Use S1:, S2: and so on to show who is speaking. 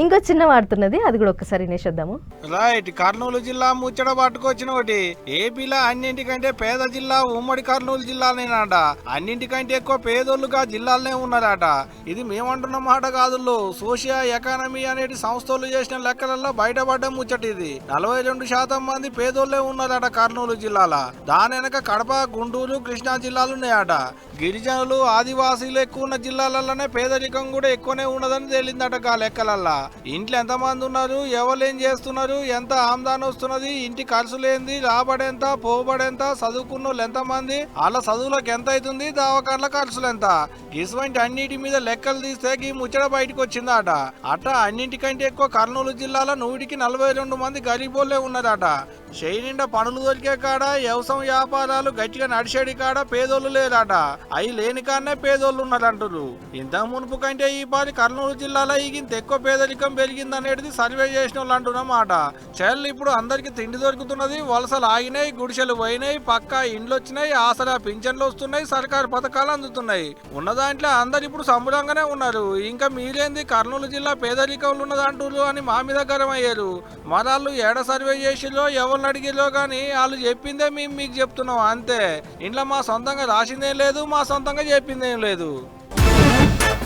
S1: ఇంకో చిన్న వాడుతున్నది అది కూడా ఒక్కసారి వినేసేద్దాము.
S2: రైట్ కర్నూలు జిల్లా ముచ్చట పట్టుకొచ్చిన ఒకటి. ఏపీలో అన్నింటికంటే పేద జిల్లా ఉమ్మడి కర్నూలు జిల్లానేనాట అన్నింటికంటే ఎక్కువ పేదోళ్ళుగా జిల్లాలనే ఉన్నారట. ఇది మేమంటున్న మాట కాదు సోషియా ఎకానమీ అనేటి సంస్థలు చేసిన లెక్కలలో బయటపడ్డ ముచ్చట ఇది. నలభై రెండు శాతం మంది పేదోళ్ళే ఉన్నారట కర్నూలు జిల్లాల. దాని వెనక కడప గుంటూరు కృష్ణా జిల్లాలు ఉన్నాయట. గిరిజనులు ఆదివాసీలు ఎక్కువ ఉన్న జిల్లాలలోనే పేదరికం కూడా ఎక్కువనే ఉన్నదని తేలిందట ఆ లెక్కలల్లా. ఇంట్లో ఎంతమంది ఉన్నారు? ఎవరేం చేస్తున్నారు? ఎంత ఆమ్దాని వస్తున్నది? ఇంటి ఖర్చులేంది? రాబడెంత? పోబడెంత? చదువుకున్న వాళ్ళు ఎంతమంది? వాళ్ళ చదువులకు ఎంత అవుతుంది దావకార్ల ఖర్చులు ఎంత ఇటువంటి అన్నిటి మీద లెక్కలు తీస్తే ఈ ముచ్చట బయటకు వచ్చిందట అట్ట అన్నింటికంటే ఎక్కువ కర్నూలు జిల్లాలో నూటికి నలభై రెండు మంది గరీబోళ్ళే ఉన్నారట. చేయి నిండా పనులు దొరికే కాడ వ్యవసాయ వ్యాపారాలు గట్టిగా నడిచేడి కాడ పేదోళ్ళు లేరట. అవి లేని కాడనే పేదోళ్ళు ఉన్నారంటారు ఇంత మునుపు కంటే ఈ పారి కర్నూలు జిల్లాలో ఈగింత ఎక్కువ పేదరికం పెరిగిందనేది సర్వే చేసిన వాళ్ళు అంటున్నమాట చెల్లు ఇప్పుడు అందరికి తిండి దొరుకుతున్నది. వలసలు ఆగినాయి గుడిసెలు పోయినాయి పక్కా ఇండ్లు వచ్చినాయి ఆసరా పింఛన్లు వస్తున్నాయి సర్కారు పథకాలు అందుతున్నాయి. ఉన్న దాంట్లో అందరు ఇప్పుడు సంబరంగానే ఉన్నారు. ఇంకా మీరేంది కర్నూలు జిల్లా పేదరికంలో ఉన్నదంటున్నారు అని మా మీద గరం అయ్యారు. మరాళ్ళు ఏడ సర్వే చేసిలో ఎవరిని అడిగిలో కానీ వాళ్ళు చెప్పిందే మేము మీకు చెప్తున్నాం అంతే. ఇంట్లో మా సొంతంగా రాసిందేం లేదు మా సొంతంగా చెప్పిందేం లేదు.